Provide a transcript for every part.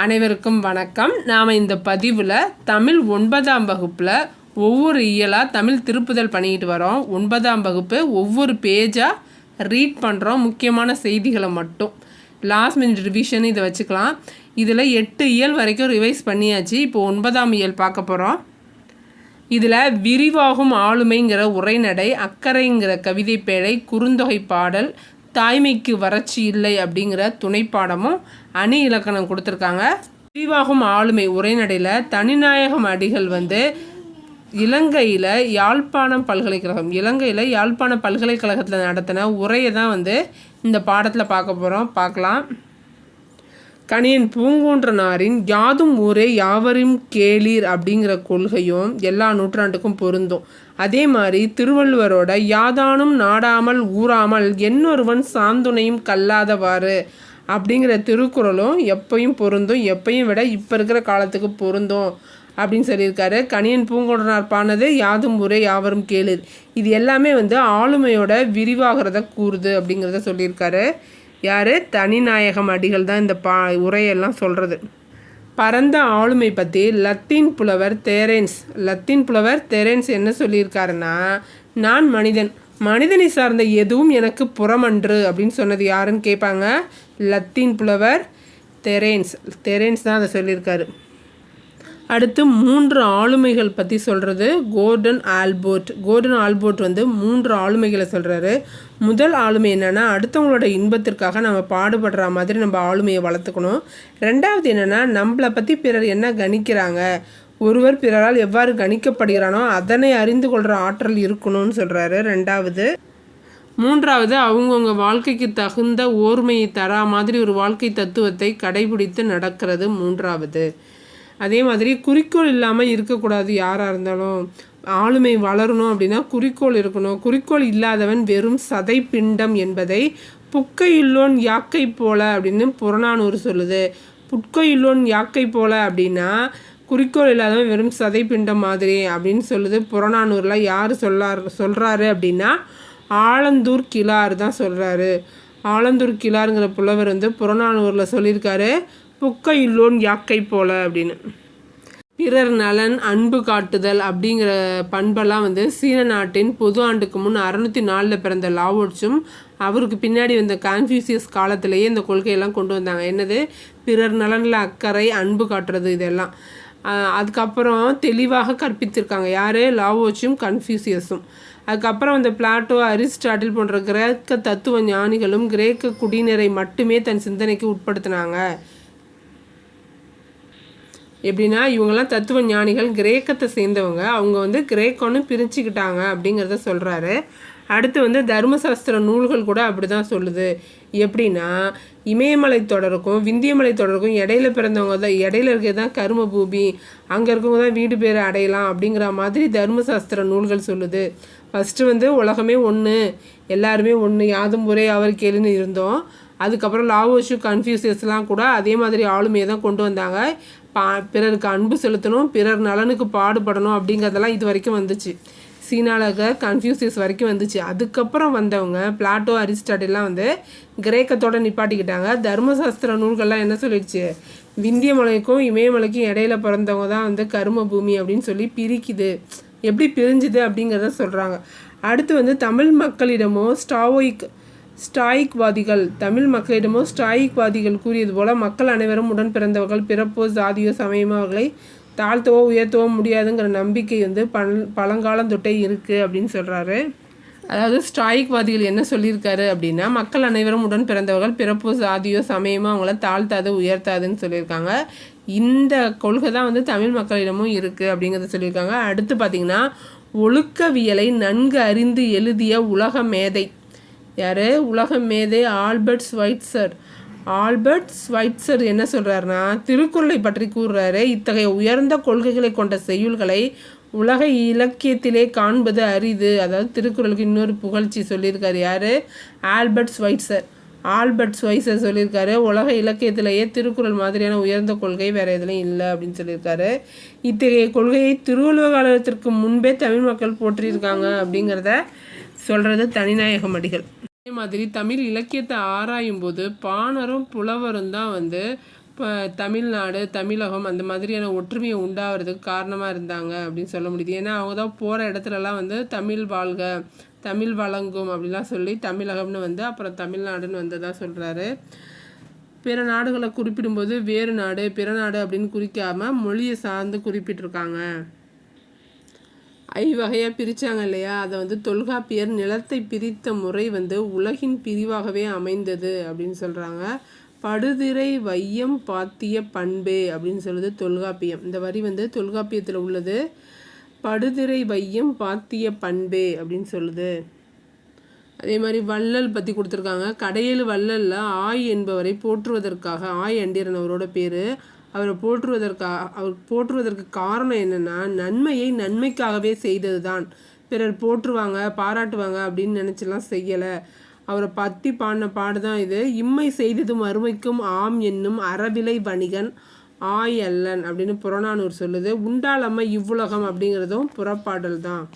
அனைவருக்கும் வணக்கம். நாம் இந்த பதிவில் தமிழ் ஒன்பதாம் வகுப்பில் ஒவ்வொரு இயலாக தமிழ் திருப்புதல் பண்ணிக்கிட்டு வரோம். ஒன்பதாம் வகுப்பு ஒவ்வொரு பேஜாக ரீட் பண்ணுறோம் முக்கியமான செய்திகளை மட்டும். லாஸ்ட் மினிட் ரிவிஷன் இதை வச்சுக்கலாம். இதில் எட்டு இயல் வரைக்கும் ரிவைஸ் பண்ணியாச்சு. இப்போ ஒன்பதாம் இயல் பார்க்க போகிறோம் இதில் விரிவாகும் ஆளுமைங்கிற உரைநடை அக்கறைங்கிற கவிதை பேழை குறுந்தொகை பாடல் தாய்மைக்கு வறட்சி இல்லை அப்படிங்கிற துணைப்பாடமும் அணி இலக்கணம் கொடுத்துருக்காங்க. விரிவாகும் ஆளுமை உரைநடையில் தனிநாயகம் அடிகள் வந்து இலங்கையில் யாழ்ப்பாணம் பல்கலைக்கழகம் இலங்கையில் யாழ்ப்பாணம் பல்கலைக்கழகத்தில் நடத்தின உரையை தான் வந்து இந்த பாடத்தில் பார்க்க போகிறோம் பார்க்கலாம். கணியன் பூங்கூன்றனாரின் யாதும் ஊரே யாவரும் கேளீர் அப்படிங்கிற கொள்கையும் எல்லா நூற்றாண்டுக்கும் பொருந்தும். அதே மாதிரி திருவள்ளுவரோட யாதானும் நாடாமல் ஊறாமல் என்னொருவன் சாந்துணையும் கல்லாதவாறு அப்படிங்கிற திருக்குறளும் எப்பையும் பொருந்தும் எப்பையும் விட இப்போ இருக்கிற காலத்துக்கு பொருந்தும் அப்படின்னு சொல்லியிருக்காரு. கணியன் பூங்கொடனார் பானது யாதும் ஊரே யாவரும் கேளீர் இது எல்லாமே வந்து ஆளுமையோட விரிவாகிறத கூறுது அப்படிங்கிறத சொல்லியிருக்காரு. யார்? தனிநாயகம் அடிகள் தான் இந்த பா உரையெல்லாம் சொல்கிறது பரந்த ஆளுமை பற்றி லத்தீன் புலவர் தெரேன்ஸ். லத்தீன் புலவர் தெரேன்ஸ் என்ன சொல்லியிருக்காருன்னா நான் மனிதன். மனிதனை சார்ந்த எதுவும் எனக்கு புறமன்று அப்படின்னு சொன்னது யாருன்னு கேட்பாங்க லத்தீன் புலவர் தெரேன்ஸ். தெரேன்ஸ் தான் அதை சொல்லியிருக்காரு. அடுத்து மூன்று ஆளுமைகள் பற்றி சொல்கிறது கோர்டன் ஆல்போர்ட். கோர்டன் ஆல்போர்ட் வந்து மூன்று ஆளுமைகளை சொல்கிறாரு முதல் ஆளுமை என்னென்னா அடுத்தவங்களோட இன்பத்திற்காக நம்ம பாடுபடுற மாதிரி நம்ம ஆளுமையை வளர்த்துக்கணும். ரெண்டாவது என்னென்னா நம்மளை பற்றி பிறர் என்ன கணிக்கிறாங்க? ஒருவர் பிறரால் எவ்வாறு கணிக்கப்படுகிறானோ அதனை அறிந்து கொள்கிற ஆற்றல் இருக்கணும்னு சொல்கிறாரு ரெண்டாவது. மூன்றாவது அவங்கவுங்க வாழ்க்கைக்கு தகுந்த ஓர்மையை தரா மாதிரி ஒரு வாழ்க்கை தத்துவத்தை கடைபிடித்து நடக்கிறது மூன்றாவது. அதே மாதிரி குறிக்கோள் இல்லாமல் இருக்கக்கூடாது யாராக இருந்தாலும். ஆளுமை வளரணும் அப்படின்னா குறிக்கோள் இருக்கணும். குறிக்கோள் இல்லாதவன் வெறும் சதை பிண்டம் என்பதை புக்கையுள்ளோன் யாக்கை போல அப்படின்னு புறநானூறு சொல்லுது. புட்கையுள்ளோன் யாக்கை போல அப்படின்னா குறிக்கோள் இல்லாதவன் வெறும் சதை பிண்டம் மாதிரி அப்படின்னு சொல்லுது. புறநானூரில் யார் சொல்லார் சொல்கிறாரு அப்படின்னா ஆலந்தூர் கிளார் தான் சொல்கிறாரு ஆலந்தூர் கிளாருங்கிற புலவர் வந்து புறநானூரில் சொல்லியிருக்காரு. புக்கை இல்லோன் யாக்கை போல அப்படின்னு. பிறர் நலன் அன்பு காட்டுதல் அப்படிங்கிற பண்பெல்லாம் வந்து சீன நாட்டின் பொது ஆண்டுக்கு முன் அறுநூத்தி நாலில் பிறந்த லாவோட்ஸும் அவருக்கு பின்னாடி வந்த கான்ஃபியூசியஸ் காலத்திலேயே இந்த கொள்கையெல்லாம் கொண்டு வந்தாங்க. என்னது? பிறர் நலனில் அக்கறை அன்பு காட்டுறது இதெல்லாம். அதுக்கப்புறம் தெளிவாக கற்பித்திருக்காங்க. யார்? லாவோச்சும் கன்ஃபியூசியஸும் அதுக்கப்புறம் அந்த பிளாட்டோ அரிஸ்டாட்டில் போன்ற கிரேக்க தத்துவ ஞானிகளும் கிரேக்க குடியினரை மட்டுமே தன் சிந்தனைக்கு உட்படுத்தினாங்க. எப்படின்னா இவங்கெல்லாம் தத்துவ ஞானிகள் கிரேக்கத்தை சேர்ந்தவங்க. அவங்க வந்து கிரேக்கம்னு பிரிச்சுக்கிட்டாங்க அப்படிங்கிறத சொல்கிறாரு அடுத்து வந்து தர்மசாஸ்திர நூல்கள் கூட அப்படி தான் சொல்லுது. எப்படின்னா இமயமலை தொடருக்கும் விந்தியமலை தொடருக்கும் இடையில பிறந்தவங்க தான் இடையில இருக்கிறது தான் கரும பூமி அங்கே இருக்கவங்க தான் வீடு பேர் அடையலாம் அப்படிங்கிற மாதிரி தர்மசாஸ்திர நூல்கள் சொல்லுது. ஃபஸ்ட்டு வந்து உலகமே ஒன்று எல்லாருமே ஒன்று யாதும் ஒரே அவர் கேளுன்னு இருந்தோம். அதுக்கப்புறம் லாவோஷு கன்ஃபியூசியஸ்லாம் கூட அதே மாதிரி ஆளுமையை தான் கொண்டு வந்தாங்க. பா பிறருக்கு அன்பு செலுத்தணும் பிறர் நலனுக்கு பாடுபடணும் அப்படிங்கிறதெல்லாம் இது வரைக்கும் வந்துச்சு. சீனாலகர் கன்ஃபியூசியஸ் வரைக்கும் வந்துச்சு. அதுக்கப்புறம் வந்தவங்க பிளாட்டோ அரிஸ்டாட்டிலாம் வந்து கிரேக்கத்தோட நிப்பாட்டிக்கிட்டாங்க. தர்மசாஸ்திர நூல்கள்லாம் என்ன சொல்லிடுச்சு? விந்திய மலைக்கும் இமயமலைக்கும் இடையில பிறந்தவங்க தான் வந்து கரும பூமி அப்படின்னு சொல்லி பிரிக்குது. எப்படி பிரிஞ்சுது அப்படிங்கிறத சொல்கிறாங்க அடுத்து வந்து தமிழ் மக்களிடமோ ஸ்டாவோயிக் ஸ்டாயிக்வாதிகள். தமிழ் மக்களிடமோ ஸ்டாயிக்வாதிகள் கூறியது போல மக்கள் அனைவரும் உடன் பிறந்தவர்கள் பிறப்போ சாதியோ சமயமோ அவர்களை தாழ்த்தவோ உயர்த்தவோ முடியாதுங்கிற நம்பிக்கை வந்து பல் பழங்காலம் தொட்டே இருக்குது அப்படின்னு சொல்கிறாரு அதாவது ஸ்டாயிக்வாதிகள் என்ன சொல்லியிருக்காரு அப்படின்னா மக்கள் அனைவரும் உடன் பிறந்தவர்கள் பிறப்போ சாதியோ சமயமோ அவங்கள தாழ்த்தாது உயர்த்தாதுன்னு சொல்லியிருக்காங்க. இந்த கொள்கை தான் வந்து தமிழ் மக்களிடமும் இருக்குது அப்படிங்கிறத சொல்லியிருக்காங்க. அடுத்து பார்த்திங்கன்னா ஒழுக்கவியலை நன்கு அறிந்து எழுதிய உலக மேதை. யார்? உலக மேதை ஆல்பர்ட் ஸ்வைட்சர். ஆல்பர்ட் ஸ்வைட்சர் என்ன சொல்கிறாருன்னா திருக்குறளை பற்றி கூறுறாரு. இத்தகைய உயர்ந்த கொள்கைகளை கொண்ட செய்யுள்களை உலக இலக்கியத்திலே காண்பது அரிது. அதாவது திருக்குறளுக்கு இன்னொரு புகழ்ச்சி சொல்லியிருக்காரு யார்? Albert Schweitzer. ஆல்பர்ட் ஸ்வைசர் சொல்லியிருக்காரு உலக இலக்கியத்திலேயே திருக்குறள் மாதிரியான உயர்ந்த கொள்கை வேறு எதுலையும் இல்லை அப்படின்னு சொல்லியிருக்காரு. இத்தகைய கொள்கையை திருவள்ளுவர் காலத்திற்கு முன்பே தமிழ் மக்கள் போற்றியிருக்காங்க அப்படிங்கிறத சொல்கிறது தனிநாயகம் அடிகள் அதே மாதிரி தமிழ் இலக்கியத்தை ஆராயும் போது பாணரும் புலவரும் தான் வந்து இப்போ தமிழ்நாடு தமிழகம் அந்த மாதிரியான ஒற்றுமையை உண்டாகிறதுக்கு காரணமாக இருந்தாங்க அப்படின்னு சொல்ல முடியுது. ஏன்னா அவங்க தான் போகிற இடத்துலலாம் வந்து தமிழ் வாழ்க தமிழ் வழங்கும் அப்படிலாம் சொல்லி தமிழகம்னு வந்து அப்புறம் தமிழ்நாடுன்னு வந்ததாக சொல்கிறாரு பிற நாடுகளை குறிப்பிடும்போது வேறு நாடு பிற நாடு அப்படின்னு குறிக்காமல் மொழியை சார்ந்து குறிப்பிட்டிருக்காங்க. ஐவகையாக பிரித்தாங்க இல்லையா? அதை வந்து தொல்காப்பியர் நிலத்தை பிரித்த முறை வந்து உலகின் பிரிவாகவே அமைந்தது அப்படின்னு சொல்கிறாங்க படுதிரை வையம் பாத்திய பண்பே அப்படின்னு சொல்லுது தொல்காப்பியம். இந்த வரி வந்து தொல்காப்பியத்தில் உள்ளது. படுதிரை வையம் பாத்திய பண்பே அப்படின்னு சொல்லுது. அதே மாதிரி வள்ளல் பற்றி கொடுத்துருக்காங்க. கடையேழு வள்ளலில் ஆய் என்பவரை போற்றுவதற்காக ஆய் அண்டியரன் அவரோட பேர். அவரை போற்றுவதற்காக அவர் போற்றுவதற்கு காரணம் என்னென்னா நன்மையை நன்மைக்காகவே செய்தது தான் பிறர் போற்றுவாங்க பாராட்டுவாங்க அப்படின்னு நினச்சிலாம் செய்யலை. அவரை பற்றி பாடின பாடு தான் இது. இம்மை செய்ததும் மறுமைக்கும் ஆம் என்னும் அறவிலை வணிகன் ஆய் அல்லன் அப்படின்னு புறநானூர் சொல்லுது. உண்டாளம்மை இவ்வுலகம் அப்படிங்கிறதும் புறப்பாடல் தான்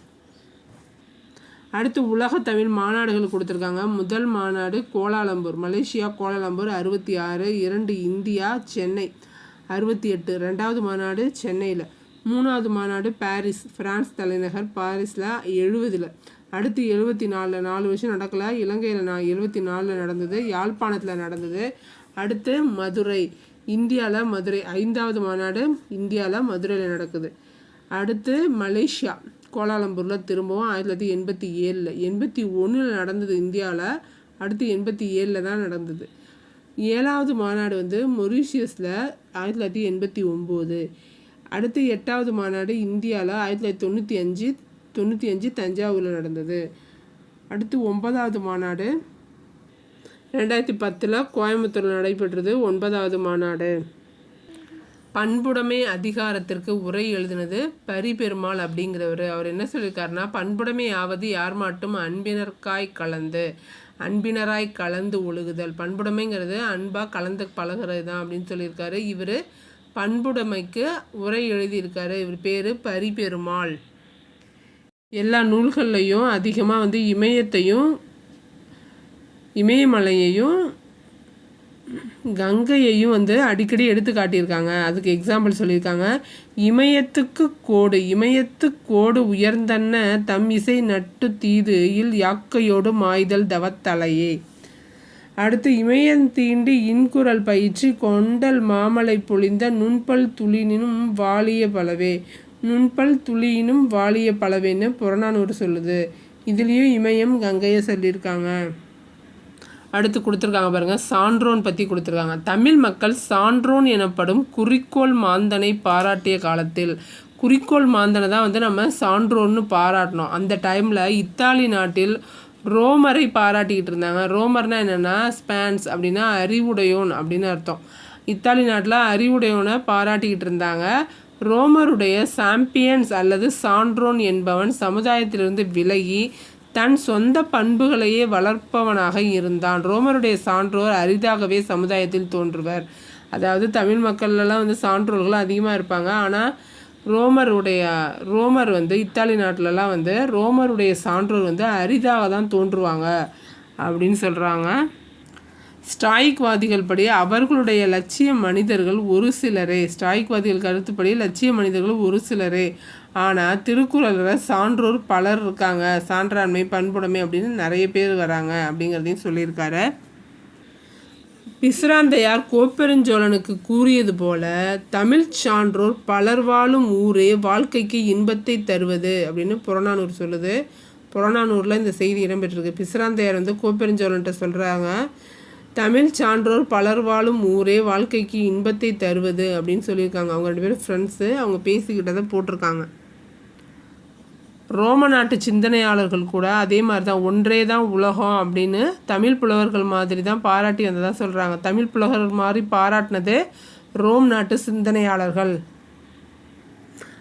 அடுத்து உலக தமிழ் மாநாடுகள் கொடுத்துருக்காங்க. முதல் மாநாடு கோலாலம்பூர் மலேசியா கோலாலம்பூர் அறுபத்தி ஆறு இரண்டு இந்தியா சென்னை. அறுபத்தி எட்டு ரெண்டாவது மாநாடு சென்னையில். மூணாவது மாநாடு பாரிஸ் ஃப்ரான்ஸ் தலைநகர் பாரிஸில் எழுபதில் அடுத்து எழுபத்தி நாலில் நாலு வருஷம் நடக்கலை. இலங்கையில் நான் எழுபத்தி நாலில் நடந்தது யாழ்ப்பாணத்தில் நடந்தது. அடுத்து மதுரை இந்தியாவில் மதுரை ஐந்தாவது மாநாடு இந்தியாவில் மதுரையில் நடக்குது. அடுத்து மலேசியா கோலாலம்பூரில் திரும்பவும் ஆயிரத்தி தொள்ளாயிரத்தி எண்பத்தி ஏழில். எண்பத்தி ஒன்றில் நடந்தது இந்தியாவில் அடுத்து எண்பத்தி ஏழில் தான் நடந்தது. ஏழாவது மாநாடு வந்து மொரிஷியஸில் ஆயிரத்தி தொள்ளாயிரத்தி எண்பத்தி ஒம்பது. அடுத்து எட்டாவது மாநாடு இந்தியாவில் ஆயிரத்தி தொள்ளாயிரத்தி தொண்ணூற்றி அஞ்சு தொண்ணூற்றி அஞ்சு தஞ்சாவூரில் நடந்தது. அடுத்து ஒன்பதாவது மாநாடு ரெண்டாயிரத்தி பத்தில் கோயம்புத்தூரில் நடைபெற்றது ஒன்பதாவது மாநாடு. பண்புடைமை அதிகாரத்திற்கு உரை எழுதினது பரிபெருமாள் அப்படிங்கிறவர். அவர் என்ன சொல்லியிருக்காருன்னா பண்புடைமை ஆவது யார் மாட்டும் அன்பினர்காய் கலந்து. அன்பினராய் கலந்து ஒழுகுதல். பண்புடைமைங்கிறது அன்பாக கலந்து பழகிறது தான் அப்படின்னு சொல்லியிருக்காரு. இவர் பண்புடைமைக்கு உரை எழுதியிருக்காரு. இவர் பேர் பரிபெருமாள். எல்லா நூல்கள்லையும் அதிகமாக வந்து இமயத்தையும் இமயமலையையும் கங்கையையும் வந்து அடிக்கடி எடுத்து காட்டியிருக்காங்க. அதுக்கு எக்ஸாம்பிள் சொல்லியிருக்காங்க. இமயத்துக்கு கோடு இமயத்து கோடு உயர்ந்தன்ன தம் இசை நட்டு தீது இல் யாக்கையோடு மாய்தல் தவத்தலையே. அடுத்து இமயந்தீண்டு இன்குரல் பயிற்சி கொண்டல் மாமலை பொழிந்த நுண்பல் துளினினும் வாலிய பலவே. நுண்பல் துளியினும் வாலிய பலவேன்னு புறநானூறு சொல்லுது. இதுலேயும் இமயம் கங்கையை சொல்லியிருக்காங்க. அடுத்து கொடுத்துருக்காங்க பாருங்கள் சான்றோன் பற்றி கொடுத்துருக்காங்க. தமிழ் மக்கள் சான்றோன் எனப்படும் குறிக்கோள் மாந்தனை பாராட்டிய காலத்தில். குறிக்கோள் மாந்தனை தான் வந்து நம்ம சான்றோன்னு பாராட்டினோம் அந்த டைமில் இத்தாலி நாட்டில் ரோமரை பாராட்டிக்கிட்டு இருந்தாங்க. ரோமர்னால் என்னென்னா ஸ்பேன்ஸ் அப்படின்னா அறிவுடையோன் அப்படின்னு அர்த்தம். இத்தாலி நாட்டில் அறிவுடையோனை பாராட்டிக்கிட்டு இருந்தாங்க. ரோமருடைய சாம்பியன்ஸ் அல்லது சான்றோன் என்பவன் சமுதாயத்திலிருந்து விலகி தன் சொந்த பண்புகளையே வளர்ப்பவனாக இருந்தான். ரோமருடைய சான்றோர் அரிதாகவே சமுதாயத்தில் தோன்றுவர். அதாவது தமிழ் மக்கள்லாம் வந்து சான்றோர்களும் அதிகமாக இருப்பாங்க. ஆனால் ரோமருடைய ரோமர் வந்து இத்தாலி நாட்டிலலாம் வந்து ரோமருடைய சான்றோர் வந்து அரிதாக தான் தோன்றுவாங்க அப்படின்னு சொல்கிறாங்க ஸ்டாய்க்வாதிகள் படி அவர்களுடைய லட்சிய மனிதர்கள் ஒரு சிலரே. ஸ்டாய்க்வாதிகள் கருத்துப்படி லட்சிய மனிதர்கள் ஒரு சிலரே. ஆனால் திருக்குறளில் சான்றோர் பலர் இருக்காங்க. சான்றாண்மை பண்புடைமை அப்படின்னு நிறைய பேர் வராங்க அப்படிங்கிறதையும் சொல்லியிருக்காரு. பிசிராந்தையார் கோப்பெருஞ்சோழனுக்கு கூறியது போல தமிழ் சான்றோர் பலர் வாழும் ஊரே வாழ்க்கைக்கு இன்பத்தை தருவது அப்படின்னு புறநானூர் சொல்லுது. புறநானூரில் இந்த செய்தி இடம்பெற்றிருக்கு. பிசிராந்தையார் வந்து கோப்பெருஞ்சோழன்ட்ட சொல்கிறாங்க தமிழ் சான்றோர் பலர் வாழும் ஊரே வாழ்க்கைக்கு இன்பத்தை தருவது அப்படின்னு சொல்லியிருக்காங்க. அவங்க ரெண்டு பேரும் ஃப்ரெண்ட்ஸு அவங்க பேசிக்கிட்டதை போட்டிருக்காங்க. ரோம நாட்டு சிந்தனையாளர்கள் கூட அதே மாதிரி தான் ஒன்றே தான் உலகம் அப்படின்னு தமிழ் புலவர்கள் மாதிரி தான் பாராட்டி வந்ததாக சொல்கிறாங்க தமிழ் புலவர்கள் மாதிரி பாராட்டினது ரோம் நாட்டு சிந்தனையாளர்கள்.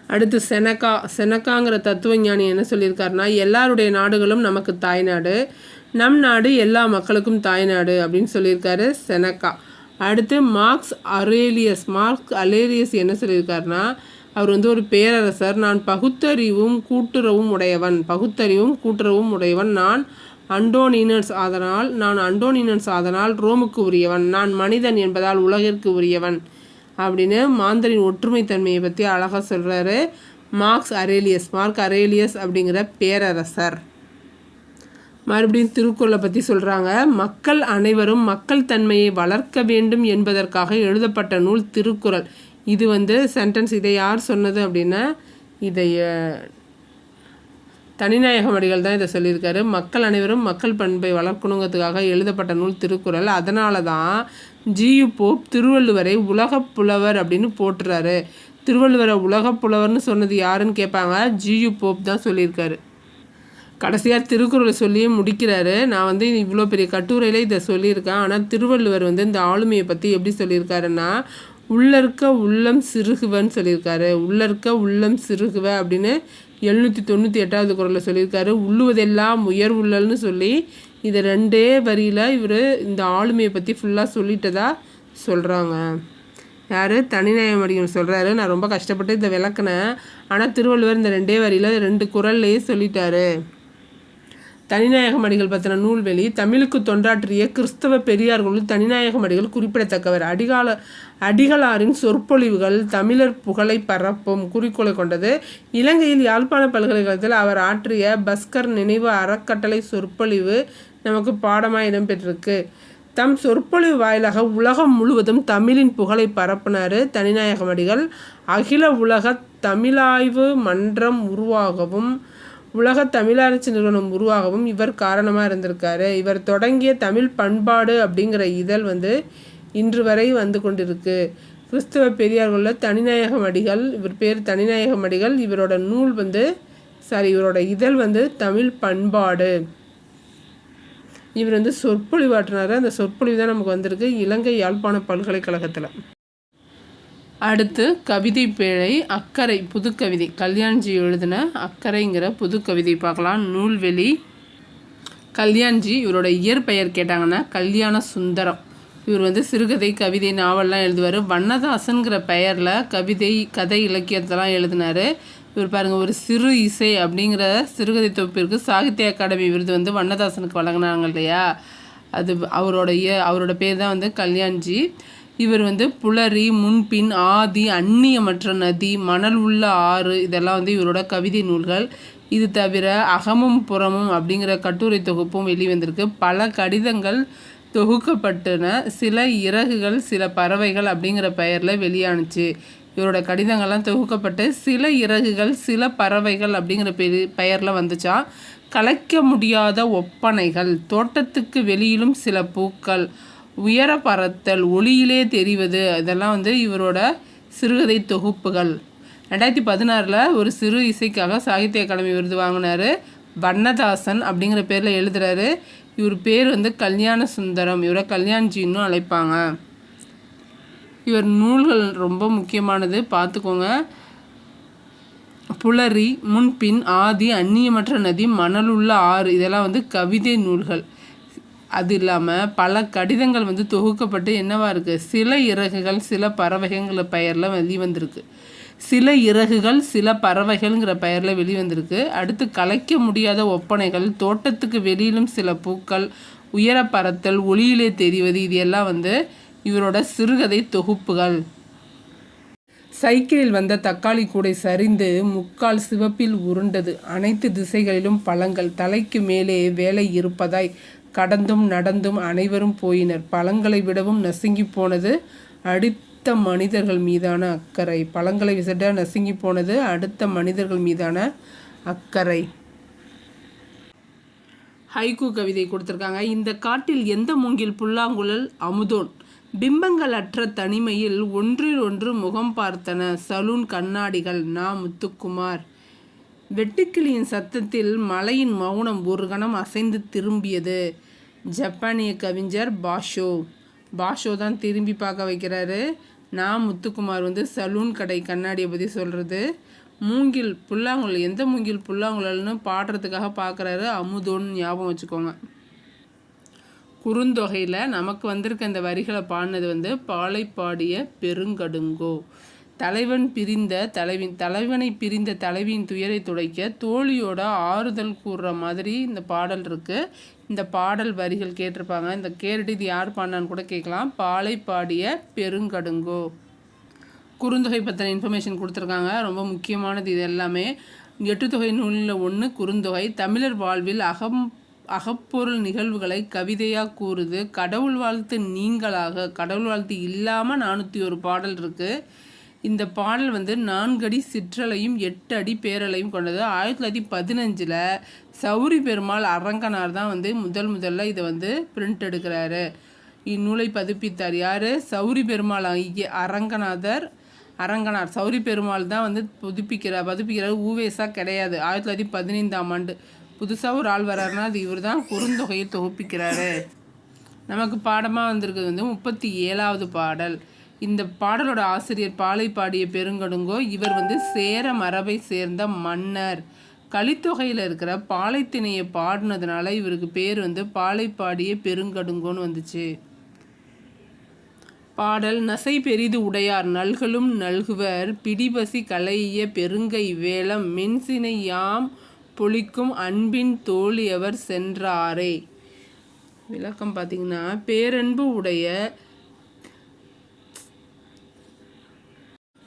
அடுத்து செனக்கா செனக்காங்கிற தத்துவ ஞானி என்ன சொல்லியிருக்காருன்னா எல்லாருடைய நாடுகளும் நமக்கு தாய்நாடு நம் நாடு எல்லா மக்களுக்கும் தாய்நாடு அப்படின்னு சொல்லியிருக்காரு செனக்கா அடுத்து மார்க்ஸ் அரேலியஸ் மார்க்ஸ் அலேரியஸ் என்ன சொல்லியிருக்காருன்னா அவர் வந்து ஒரு பேரரசர். நான் பகுத்தறிவும் கூட்டுறவும் உடையவன். பகுத்தறிவும் கூட்டுறவும் உடையவன். நான் அண்டோனினன்ஸ் ஆதனால் நான் அண்டோனினன்ஸ் ஆதனால் ரோமுக்கு உரியவன். நான் மனிதன் என்பதால் உலகிற்கு உரியவன். அப்படின்னு மாந்தரின் ஒற்றுமைத்தன்மையை பற்றி அழகாக சொல்கிறாரு மார்க்ஸ் அரேலியஸ். மார்க் அரேலியஸ் அப்படிங்கிற பேரரசர். மறுபடியும் திருக்குறளை பற்றி சொல்கிறாங்க மக்கள் அனைவரும் மக்கள் தன்மையை வளர்க்க வேண்டும் என்பதற்காக எழுதப்பட்ட நூல் திருக்குறள். இது வந்து சென்டென்ஸ் இதை யார் சொன்னது அப்படின்னா இதை தனிநாயகம் அடிகள் தான் இதை சொல்லியிருக்காரு. மக்கள் அனைவரும் மக்கள் பண்பை வளர்க்கணுங்கிறதுக்காக எழுதப்பட்ட நூல் திருக்குறள். அதனால தான் ஜியு போப் திருவள்ளுவரை உலகப் புலவர் அப்படின்னு போட்டுறாரு திருவள்ளுவரை உலகப் புலவர்னு சொன்னது யாருன்னு கேட்பாங்க? ஜியு போப் தான் சொல்லியிருக்காரு. கடைசியாக திருக்குறளை சொல்லியே முடிக்கிறாரு. நான் வந்து இவ்வளோ பெரிய கட்டுரையில் இதை சொல்லியிருக்கேன். ஆனால் திருவள்ளுவர் வந்து இந்த ஆளுமையை பற்றி எப்படி சொல்லியிருக்காருன்னா உள்ள இருக்க உள்ளம் சிறுகுவன்னு சொல்லியிருக்காரு. உள்ள இருக்க உள்ளம் சிறுகுவ அப்படின்னு எழுநூற்றி தொண்ணூற்றி எட்டாவது குரலில் சொல்லியிருக்காரு. உள்ளுவதெல்லாம் உயர் உள்ளல்னு சொல்லி இதை ரெண்டே வரியில் இவர் இந்த ஆளுமையை பற்றி ஃபுல்லாக சொல்லிட்டதா சொல்கிறாங்க யார்? தனிநாயமடிகள் சொல்கிறாரு நான் ரொம்ப கஷ்டப்பட்டு இதை விளக்குனேன். ஆனால் திருவள்ளுவர் இந்த ரெண்டே வரியில் ரெண்டு குரல்லையே சொல்லிட்டாரு. தனிநாயகமடிகள் பற்றின நூல்வெளி தமிழுக்கு தொண்டாற்றிய கிறிஸ்தவ பெரியார்களுள் தனிநாயகமடிகள் குறிப்பிடத்தக்கவர். அடிகால அடிகளாரின் சொற்பொழிவுகள் தமிழர் புகழை பரப்பும் குறிக்கோளை கொண்டது. இலங்கையில் யாழ்ப்பாண பல்கலைக்கழகத்தில் அவர் ஆற்றிய பஸ்கர் நினைவு அறக்கட்டளை சொற்பொழிவு நமக்கு பாடமாக இடம்பெற்றிருக்கு. தம் சொற்பொழிவு வாயிலாக உலகம் முழுவதும் தமிழின் புகழை பரப்பினார் தனிநாயகமடிகள். அகில உலக தமிழாய்வு மன்றம் உருவாகவும் உலக தமிழாராய்ச்சி நிறுவனம் உருவாகவும் இவர் காரணமாக இருந்திருக்காரு. இவர் தொடங்கிய தமிழ் பண்பாடு அப்படிங்கிற இதழ் வந்து இன்று வரை வந்து கொண்டிருக்கு. கிறிஸ்தவ பெரியார்களில் தனிநாயகம் அடிகள் இவர் பேர் தனிநாயகம் அடிகள் இவரோட நூல் வந்து சாரி இவரோட இதழ் வந்து தமிழ் பண்பாடு. இவர் வந்து சொற்பொழிவாற்றினார் அந்த சொற்பொழிவு தான் நமக்கு வந்திருக்கு இலங்கை யாழ்ப்பாண பல்கலைக்கழகத்தில். அடுத்து கவிதை பேழை அக்கறை புதுக்கவிதை. கல்யாண்ஜி எழுதின அக்கறைங்கிற புதுக்கவிதை பார்க்கலாம். நூல்வெளி. கல்யாண்ஜி இவரோட இயற்பெயர் கேட்டாங்கன்னா கல்யாண சுந்தரம். இவர் வந்து சிறுகதை கவிதை நாவல்லாம் எழுதுவார். வண்ணதாசன்கிற பெயரில் கவிதை கதை இலக்கியத்தெல்லாம் எழுதினார். இவர் பாருங்கள் ஒரு சிறு இசை அப்படிங்கிற சிறுகதை தொகுப்பிற்கு சாகித்ய அகாடமி விருது வந்து வண்ணதாசனுக்கு வழங்கினாங்க இல்லையா? அது அவரோடைய அவரோட பேர் தான் வந்து கல்யாண்ஜி. இவர் வந்து புலரி முன்பின் ஆதி அந்நியமற்ற நதி மணல் உள்ள ஆறு இதெல்லாம் வந்து இவரோட கவிதை நூல்கள். இது தவிர அகமும் புறமும் அப்படிங்கிற கட்டுரை தொகுப்பும் வெளிவந்திருக்கு. பல கடிதங்கள் தொகுக்கப்பட்டன சில இறகுகள் சில பறவைகள் அப்படிங்கிற பெயரில் வெளியானுச்சு. இவரோட கடிதங்கள்லாம் தொகுக்கப்பட்டு சில இறகுகள் சில பறவைகள் அப்படிங்கிற பெரு பெயரில் வந்துச்சா? கலைக்க முடியாத ஒப்பனைகள் தோட்டத்துக்கு வெளியிலும் சில பூக்கள் உயர பறத்தல் ஒளியிலே தெரிவது இதெல்லாம் வந்து இவரோட சிறுகதை தொகுப்புகள். ரெண்டாயிரத்தி பதினாறில் ஒரு சிறு இசைக்காக சாகித்ய அகாடமி விருது வாங்கினார் வண்ணதாசன் அப்படிங்கிற பேரில் எழுதுகிறாரு இவர் பேர் வந்து கல்யாண சுந்தரம். இவரை கல்யாண்ஜின்னு அழைப்பாங்க. இவர் நூல்கள் ரொம்ப முக்கியமானது. பார்த்துக்கோங்க. புலரி முன்பின் ஆதி அந்நியமற்ற நதி மணலுள்ள ஆறு. இதெல்லாம் வந்து கவிதை நூல்கள். அது இல்லாமல் பல கடிதங்கள் வந்து தொகுக்கப்பட்டு என்னவா இருக்குது சில இறகுகள் சில பறவைகள் பெயரில் வெளிவந்திருக்கு. சில இறகுகள் சில பறவைகள்ங்கிற பெயரில் வெளிவந்திருக்கு. அடுத்து கலைக்க முடியாத ஒப்பனைகள் தோட்டத்துக்கு வெளியிலும் சில பூக்கள் உயர பறத்தல் ஒளியிலே தெரிவது இது எல்லாம் வந்து இவரோட சிறுகதை தொகுப்புகள். சைக்கிளில் வந்த தக்காளி கூடை சரிந்து முக்கால் சிவப்பில் உருண்டது. அனைத்து திசைகளிலும் பழங்கள் தலைக்கு மேலே வேலை இருப்பதாய் கடந்தும் நடந்தும் அனைவரும் போயினர். பழங்களை விடவும் நசுங்கி போனது. அடுத்த மனிதர்கள் மீதான அக்கறை. பழங்களை விசட்ட நசுங்கி போனது அடுத்த மனிதர்கள் மீதான அக்கறை. ஹைகு கவிதை கொடுத்துருக்காங்க. இந்த காட்டில் எந்த மூங்கில் புல்லாங்குழல் அமுதோன் பிம்பங்கள் அற்ற தனிமையில் ஒன்றில் ஒன்று முகம் பார்த்தன. சலூன் கண்ணாடிகள் நா முத்துக்குமார். வெட்டுக்கிளியின் சத்தத்தில் மலையின் மௌனம் ஒரு கணம் அசைந்து திரும்பியது. ஜப்பானிய கவிஞர் பாஷோ. பாஷோ தான் திரும்பி பார்க்க வைக்கிறாரு. நான் முத்துக்குமார் வந்து சலூன் கடை கண்ணாடியை பற்றி சொல்கிறது மூங்கில் புல்லாங்குழல் எந்த மூங்கில் புல்லாங்குழல்னு பாடுறதுக்காக பார்க்குறாரு அமுதோன்னு ஞாபகம் வச்சுக்கோங்க. குறுந்தொகையில் நமக்கு வந்திருக்க இந்த வரிகளை பாடினது வந்து பாலை பாடிய பெருங்கடுங்கோ. தலைவன் பிரிந்த தலைவின் தலைவனை பிரிந்த தலைவியின் துயரை துடைக்க தோழியோட ஆறுதல் கூறுற மாதிரி இந்த பாடல் இருக்குது இந்த பாடல் வரிகள் கேட்டிருப்பாங்க. இந்த கேரட்டு இது யார் பாடினான்னு கூட கேட்கலாம். பாலை பாடிய பெருங்கடுங்கோ. குறுந்தொகை பற்றின இன்ஃபர்மேஷன் கொடுத்துருக்காங்க. ரொம்ப முக்கியமானது இது எல்லாமே. எட்டு தொகை நூலில் ஒன்று குறுந்தொகை. தமிழர் வாழ்வில் அகம் அகப்பொருள் நிகழ்வுகளை கவிதையாக கூறுது. கடவுள் வாழ்த்து நீங்களாக. கடவுள் வாழ்த்து இல்லாமல் நானூற்றி ஒரு பாடல் இருக்குது இந்த பாடல் வந்து நான்கடி சிற்றலையும் எட்டு அடி பேரலையும் கொண்டது. ஆயிரத்தி தொள்ளாயிரத்தி பதினஞ்சில் சௌரி பெருமாள் அரங்கனார் தான் வந்து முதல் முதல்ல இதை வந்து பிரிண்ட் எடுக்கிறாரு. இந்நூலை பதிப்பித்தார் யார்? சௌரி பெருமாள் ஐய அரங்கநாதர் அரங்கனார். சௌரி பெருமாள் தான் வந்து புதுப்பிக்கிறார் பதிப்பிக்கிறார் ஊவேசா கிடையாது. ஆயிரத்தி தொள்ளாயிரத்தி பதினைந்தாம் ஆண்டு புதுசாக ஒரு ஆள் வர்றாருன்னா அது இவர் தான் குறுந்தொகையை தொகுப்பிக்கிறாரு. நமக்கு பாடமாக வந்திருக்கிறது வந்து முப்பத்தி ஏழாவது பாடல். இந்த பாடலோட ஆசிரியர் பாலை பாடிய பெருங்கடுங்கோ இவர் வந்து சேர மரபை சேர்ந்த மன்னர். கலித்தொகையில் இருக்கிற பாலைத்திணையை பாடினதுனால இவருக்கு பேர் வந்து பாலை பாடிய பெருங்கடுங்கோன்னு வந்துச்சு. பாடல் நசை பெரிது உடையார் நல்களும் நல்குவர் பிடிபசி கலைய பெருங்கை வேலம் மென்சினை யாம் பொழிக்கும் அன்பின் தோழியவர் சென்றாரே. விளக்கம் பார்த்தீங்கன்னா பேரன்பு உடைய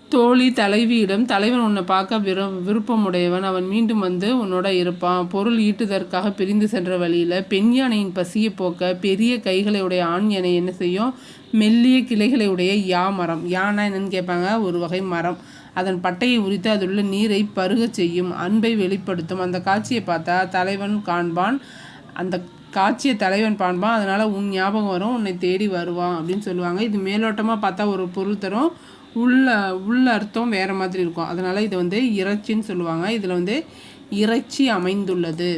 தோழி தலைவியிடம் தலைவன் உன்னை பார்க்க விரு விருப்பமுடையவன். அவன் மீண்டும் வந்து உன்னோட இருப்பான். பொருள் ஈட்டுதற்காக பிரிந்து சென்ற வழியில் பெண் யானையின் பசியை போக்க பெரிய கைகளை உடைய ஆண் யானை என்ன செய்யும்? மெல்லிய கிளைகளை உடைய யா மரம். யானா என்னன்னு கேட்பாங்க? ஒரு வகை மரம். அதன் பட்டையை உரித்து அதிலுள்ள நீரை பருகச் செய்யும். அன்பை வெளிப்படுத்தும். அந்த காட்சியை பார்த்தா தலைவன் காண்பான். அந்த காட்சியை தலைவன் பாண்பான். அதனால் உன் ஞாபகம் வரும். உன்னை தேடி வருவான் அப்படின்னு சொல்லுவாங்க. இது மேலோட்டமாக பார்த்தா ஒரு பொருள் தரும். உள்ள உள்ள அர்த்தம் வேறு மாதிரி இருக்கும். அதனால் இதை வந்து இறைச்சின்னு சொல்லுவாங்க. இதில் வந்து இறைச்சி அமைந்துள்ளது.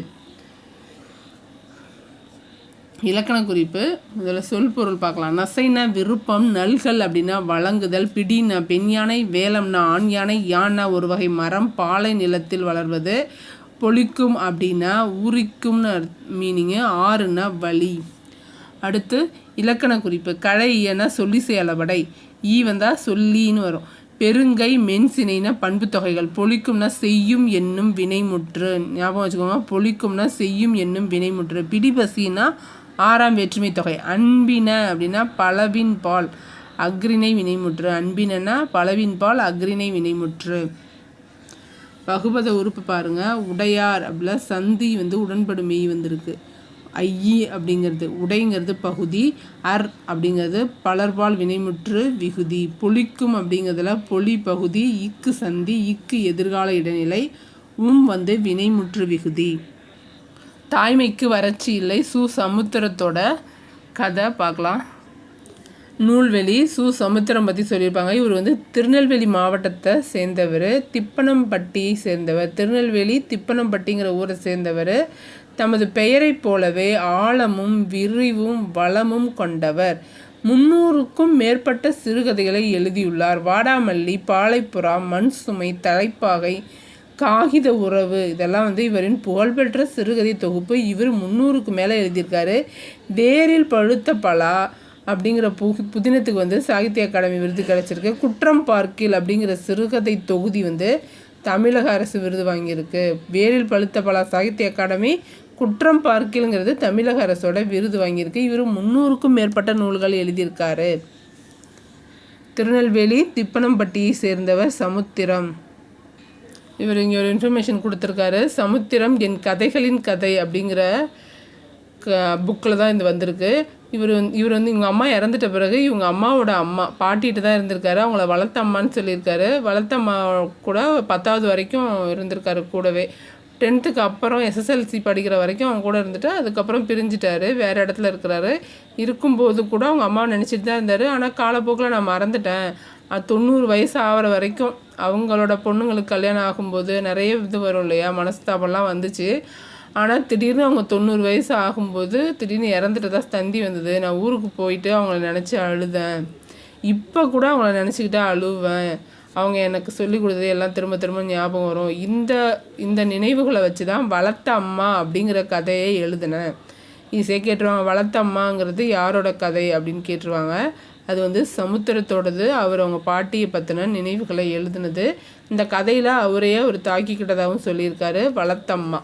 இலக்கண குறிப்பு. இதில் சொல் பொருள் பார்க்கலாம். நசைனா விருப்பம் நல்கள் அப்படின்னா வழங்குதல் பிடினா பெண் யானை வேலம்னா ஆண் யானை யானை ஒரு வகை மரம் பாலை நிலத்தில் வளர்வது பொழிக்கும் அப்படின்னா உரிக்கும்னு மீனிங்கு ஆறுனா வழி அடுத்து இலக்கண குறிப்பு களை என சொல்லி செயலபடை ஈ வந்தால் சொல்லின்னு வரும். பெருங்கை மென்சினைனா பண்பு தொகைகள் பொழிக்கும்னா செய்யும் என்னும் வினைமுற்று. ஞாபகம் வச்சுக்கோங்க பொழிக்கும்னா செய்யும் என்னும் வினைமுற்று. பிடிபசின்னா ஆறாம் வேற்றுமை தொகை அன்பின அப்படின்னா பலவின் பால் அக்ரிணை வினைமுற்று. அன்பினன்னா பலவின் பால் அக்ரிணை வினைமுற்று. பகுபத உறுப்பு பாருங்கள் உடையார் அப்படிலாம் சந்தி வந்து உடன்படும் மெய் வந்திருக்கு. ஐயி அப்படிங்கிறது உடைங்கிறது பகுதி அர் அப்படிங்கிறது பலர்பால் வினைமுற்று விகுதி. பொலிக்கும் அப்படிங்கிறதுல பொலி பகுதி இக்கு சந்தி இக்கு எதிர்கால இடைநிலை உம் வந்து வினைமுற்று விகுதி. தாய்மைக்கு வறட்சி இல்லை சு சமுத்திரத்தோட கதை பார்க்கலாம். நூல்வெளி சு சமுத்திரம் பற்றி சொல்லியிருப்பாங்க. இவர் வந்து திருநெல்வேலி மாவட்டத்தை சேர்ந்தவர் திப்பனம்பட்டியை சேர்ந்தவர். திருநெல்வேலி திப்பனம்பட்டிங்கிற ஊரை சேர்ந்தவர். தமது பெயரைப் போலவே ஆழமும் விரிவும் வளமும் கொண்டவர். முன்னூறுக்கும் மேற்பட்ட சிறுகதைகளை எழுதியுள்ளார். வாடாமல்லி பாலைப்புறா மண் சுமை தலைப்பாகை காகித உறவு இதெல்லாம் வந்து இவரின் புகழ்பெற்ற சிறுகதை தொகுப்பு. இவர் முந்நூறுக்கு மேலே எழுதியிருக்காரு. வேரில் பழுத்த பலா அப்படிங்கிற பு புதினத்துக்கு வந்து சாகித்ய அகாடமி விருது கிடச்சிருக்கு. குற்றம் பார்க்கில் அப்படிங்கிற சிறுகதை தொகுதி வந்து தமிழக அரசு விருது வாங்கியிருக்கு. வேரில் பழுத்த பலா சாகித்ய அகாடமி குற்றம் பார்க்கலுங்கிறது தமிழக அரசோட விருது வாங்கியிருக்கு. இவர் முந்நூறுக்கும் மேற்பட்ட நூல்கள் எழுதியிருக்காரு. திருநெல்வேலி திப்பனம்பட்டியை சேர்ந்தவர் சமுத்திரம். இவர் இங்கே ஒரு இன்ஃபர்மேஷன் கொடுத்துருக்காரு. சமுத்திரம் என் கதைகளின் கதை அப்படிங்கிற க புக்கில் தான் இது வந்திருக்கு. இவர் வந்து இவர் வந்து இவங்க அம்மா இறந்துட்ட பிறகு இவங்க அம்மாவோட அம்மா பாட்டிகிட்டு தான் இருந்திருக்காரு. அவங்கள வளர்த்த அம்மான்னு சொல்லியிருக்காரு. வளர்த்த அம்மா கூட பத்தாவது வரைக்கும் இருந்திருக்காரு கூடவே. டென்த்துக்கு அப்புறம் எஸ்எஸ்எல்சி படிக்கிற வரைக்கும் அவங்க கூட இருந்துட்டு அதுக்கப்புறம் பிரிஞ்சிட்டாரு வேறு இடத்துல இருக்கிறாரு. இருக்கும்போது கூட அவங்க அம்மா நினச்சிட்டு தான் இருந்தார். ஆனால் காலப்போக்கில் நான் மறந்துட்டேன். தொண்ணூறு வயசு ஆகிற வரைக்கும் அவங்களோட பொண்ணுங்களுக்கு கல்யாணம் ஆகும்போது நிறைய இது வரும் இல்லையா? மனஸ்தாபம்லாம் வந்துச்சு. ஆனால் திடீர்னு அவங்க தொண்ணூறு வயசு ஆகும்போது திடீர்னு இறந்துட்டு தான் தந்தி வந்தது. நான் ஊருக்கு போயிட்டு அவங்கள நினச்சி அழுதேன். இப்போ கூட அவங்கள நினச்சிக்கிட்டே அழுவேன். அவங்க எனக்கு சொல்லி கொடுத்தது எல்லாம் திரும்ப திரும்ப ஞாபகம் வரும். இந்த இந்த நினைவுகளை வச்சு தான் வளர்த்த அம்மா அப்படிங்கிற கதையை எழுதினேன். ஈஸியாக கேட்டுருவாங்க வளர்த்த அம்மாங்கிறது யாரோட கதை அப்படின்னு கேட்டுருவாங்க. அது வந்து சமுத்திரத்தோடது அவர் அவங்க பாட்டியை பற்றின நினைவுகளை எழுதுனது. இந்த கதையில் அவரையே அவர் தாக்கிக்கிட்டதாகவும் சொல்லியிருக்காரு வளர்த்தம்மா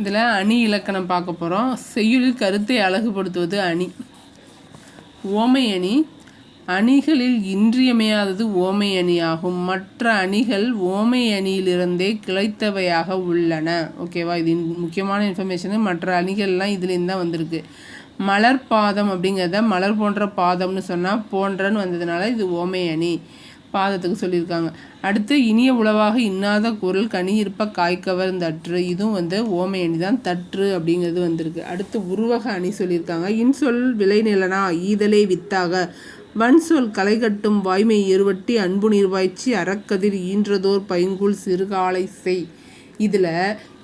இதில் அணி இலக்கணம் பார்க்க போகிறோம் செய்யுளில் கருத்தை அழகுபடுத்துவது அணி. ஓமை அணி அணிகளில் இன்றியமையாதது ஓமை அணியாகும் மற்ற அணிகள் ஓமை அணியிலிருந்தே கிளைத்தவையாக உள்ளன. ஓகேவா இது முக்கியமான இன்ஃபர்மேஷனு மற்ற அணிகள்லாம் இதுலேருந்து தான் வந்திருக்கு. மலர் பாதம் அப்படிங்கிறத மலர் போன்ற பாதம்னு சொன்னால் போன்றன்னு வந்ததுனால இது ஓமை அணி பாதத்துக்கு சொல்லியிருக்காங்க. அடுத்து இனிய உளவாக இன்னாத குரல் கனி இருப்ப காய்க்கவர் தற்று. இதுவும் வந்து ஓமை அணி தான் தற்று அப்படிங்கிறது வந்திருக்கு. அடுத்து உருவக அணி சொல்லியிருக்காங்க. இன்சொல் விளைநிலனா ஈதலே வித்தாக. வன் சொல் களைகட்டும் வாய்மை இருவட்டி அன்பு நீர்வாய்ச்சி அறக்கதிர் ஈன்றதோர் பைங்குள் சிறுகாலை செய். இதில்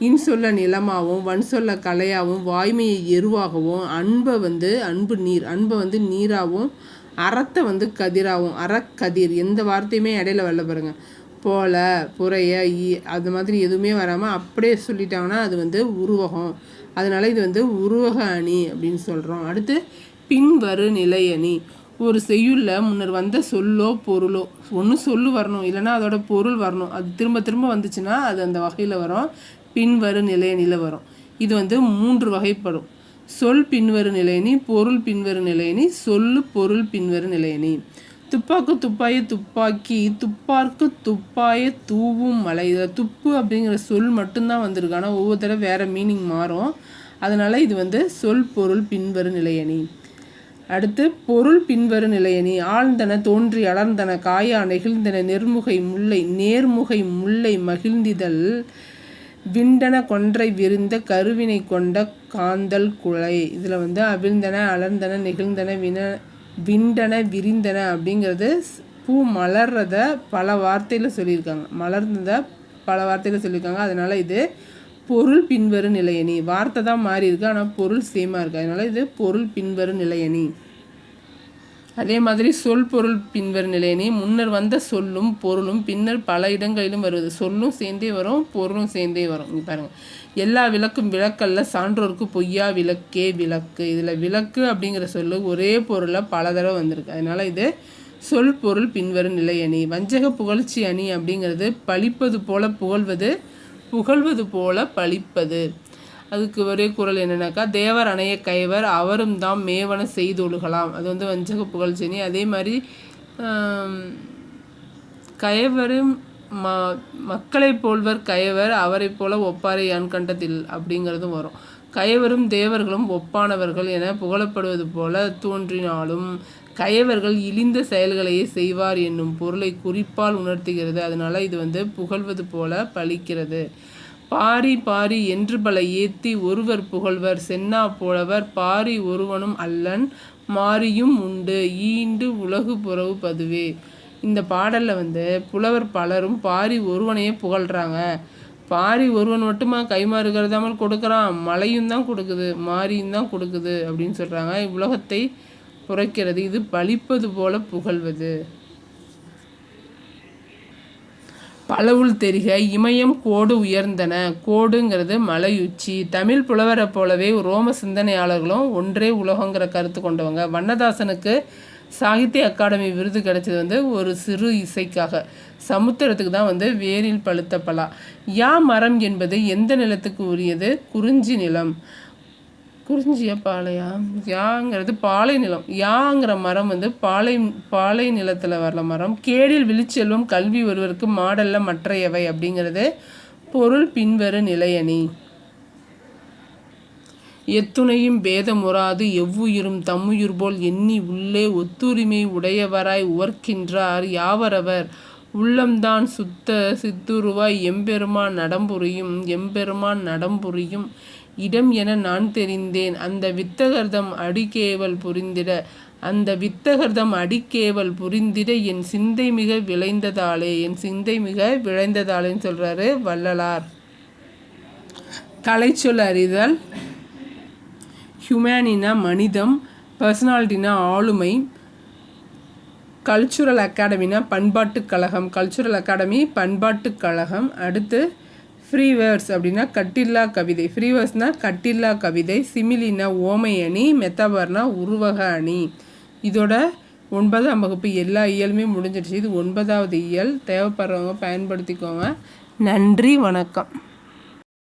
இன்சொல்ல நிலமாகவும் வன்சொல்ல கலையாகவும் வாய்மையை எருவாகவும் அன்பை வந்து அன்பு நீர் அன்பை வந்து நீராகவும் அறத்தை வந்து கதிராகவும் அறக்கதிர். எந்த வார்த்தையுமே இடையில வரல பாருங்க. போல புறைய ஈ அது மாதிரி எதுவுமே வராமல் அப்படியே சொல்லிட்டாங்கன்னா அது வந்து உருவகம். அதனால் இது வந்து உருவக அணி அப்படின்னு சொல்கிறோம் அடுத்து பின்வரு நிலை அணி ஒரு செய்யுளில் முன்னர் வந்த சொல்லோ பொருளோ. ஒன்று சொல்லு வரணும் இல்லைன்னா அதோட பொருள் வரணும். அது திரும்ப திரும்ப வந்துச்சுன்னா அது அந்த வகையில் வரும். பின்வரு நிலையணியில் வரும். இது வந்து மூன்று வகைப்படும். சொல் பின்வரு நிலையணி பொருள் பின்வரு நிலையணி சொல்லு பொருள் பின்வரு நிலையணி. துப்பாக்கு துப்பாய துப்பாக்கி துப்பார்க்கு துப்பாய தூவும் மலை. இதில் துப்பு அப்படிங்கிற சொல் மட்டும்தான் வந்திருக்கு. ஆனால் ஒவ்வொரு தடவை வேறு மீனிங் மாறும். அதனால் இது வந்து சொல் பொருள் பின்வரு நிலையணி. அடுத்து பொருள் பின்வரும் நிலையணி ஆழ்ந்தன தோன்றி அலர்ந்தன காயா நெகிழ்ந்தன நெர்முகை முல்லை நேர்முகை முல்லை மகிழ்ந்திதழ் விண்டன கொன்றை விரிந்த கருவினை கொண்ட காந்தல் குலை இதில் வந்து அவிழ்ந்தன அலர்ந்தன நெகிழ்ந்தன வின விண்டன விரிந்தன அப்படிங்கிறது பூ மலர்றத பல வார்த்தையில் சொல்லியிருக்காங்க. மலர்ந்ததை பல வார்த்தையில் சொல்லியிருக்காங்க. அதனால் இது பொருள் பின்வரும் நிலையணி. வார்த்தை தான் மாறி இருக்கு ஆனால் பொருள் சேமாக இருக்குது அதனால் இது பொருள் பின்வரும் நிலையணி. அதே மாதிரி சொல் பொருள் பின்வரும் நிலையணி. முன்னர் வந்த சொல்லும் பொருளும் பின்னர் பல இடங்களிலும் வருவது சொல்லும் சேர்ந்தே வரும் பொருளும் சேர்ந்தே வரும். இங்கே பாருங்கள் எல்லா விளக்கும் விளக்கல்ல சான்றோருக்கு பொய்யா விளக்கே விளக்கு. இதில் விளக்கு அப்படிங்கிற சொல்லு ஒரே பொருளை பல தடவை வந்திருக்கு. அதனால் இது சொல் பொருள் பின்வரும் நிலையணி. வஞ்சக புகழ்ச்சி அணி அப்படிங்கிறது பழிப்பது போல புகழ்வது புகழ்வது போல பழிப்பது. அதுக்கு ஒரே குரல் என்னென்னாக்கா தேவர் அணைய கைவர் அவரும் தாம் மேவன செய்தொழுகலாம். அது வந்து வஞ்சக புகழ்ச்சினி அதே மாதிரி கயவரும் ம மக்களை போல்வர் கயவர் அவரை போல ஒப்பாரை யான் கண்டதில் அப்படிங்கிறதும் வரும். கயவரும் தேவர்களும் ஒப்பானவர்கள் என புகழப்படுவது போல தோன்றினாலும் கயவர்கள் இழிந்த செயல்களையே செய்வார் என்னும் பொருளை குறிப்பால் உணர்த்துகிறது. அதனால் இது வந்து புகழ்வது போல பழிக்கிறது. பாரி பாரி என்று பல ஏத்தி ஒருவர் புகழ்வர். சென்னா போலவர் பாரி ஒருவனும் அல்லன் மாறியும் உண்டு. ஈண்டு உலகு புறவு பதுவே. இந்த பாடலில் வந்து புலவர் பலரும் பாரி ஒருவனையே புகழ்கிறாங்க பாரி ஒருவன் மட்டுமா கைமாறுகிறதாமல் கொடுக்குறான்? மழையும் தான் கொடுக்குது மாரியும் தான் கொடுக்குது அப்படின்னு சொல்கிறாங்க உலகத்தை புரைக்கிறது இது பழிப்பது போல புகழ்வது. பலவுள் தெரிக இமயம் கோடு உயர்ந்தன. கோடுங்கிறது மலையுச்சி. தமிழ் புலவரை போலவே ரோம சிந்தனையாளர்களும் ஒன்றே உலகங்கிற கருத்து கொண்டவங்க. வண்ணதாசனுக்கு சாகித்ய அகாடமி விருது கிடைச்சது வந்து ஒரு சிறு இசைக்காக. சமுத்திரத்துக்கு தான் வந்து வேரில் பழுத்த பலா. யா மரம் என்பது எந்த நிலத்துக்கு உரியது? குறிஞ்சி நிலம். குறிஞ்சியா பாலையா யாங்கிறது பாலை நிலம். யாங்கிற மரம் வந்து பாலை பாலை நிலத்தில் வரல மரம். கேடில் விழிச்செல்வம் கல்வி ஒருவருக்கு மாடல்ல மற்றையவை அப்படிங்கிறது பொருள் பின்வரு நிலையணி. எத்துணையும் பேதமுறாது எவ்வுயிரும் தம்முயிர் போல் எண்ணி உள்ளே ஒத்துரிமை உடையவராய் உவர்க்கின்றார் யாவரவர். உள்ளம்தான் சுத்த சித்துருவாய் எம்பெருமான் நடம்புரியும் எம்பெருமான் நடம்புரியும். இடம் என நான் தெரிந்தேன். அந்த வித்தகர்தம் அடிக்கேவல் புரிந்திட அந்த வித்தகர்தம் அடிக்கேவல் புரிந்திட என் சிந்தை மிக விளைந்ததாலே என் சிந்தை மிக விளைந்ததாலேன்னு சொல்கிறாரு வள்ளலார். கலைச்சொல் அறிதல் ஹியூமனினா மனிதம் பர்சனாலிட்டினா ஆளுமை கல்ச்சுரல் அகாடமினா பண்பாட்டு கழகம். கல்ச்சுரல் அகாடமி பண்பாட்டு கழகம். அடுத்து ஃப்ரீவேர்ஸ் அப்படின்னா கட்டில்லா கவிதை. ஃப்ரீவேர்ஸ்னால் கட்டில்லா கவிதை. சிமிலினா ஓமை அணி. மெத்தபர்னா உருவக அணி. இதோட ஒன்பதாம் வகுப்பு எல்லா இயலுமே முடிஞ்சிடுச்சு. இது ஒன்பதாவது இயல். தேவைப்படுறவங்க பயன்படுத்திக்கோங்க. நன்றி வணக்கம்.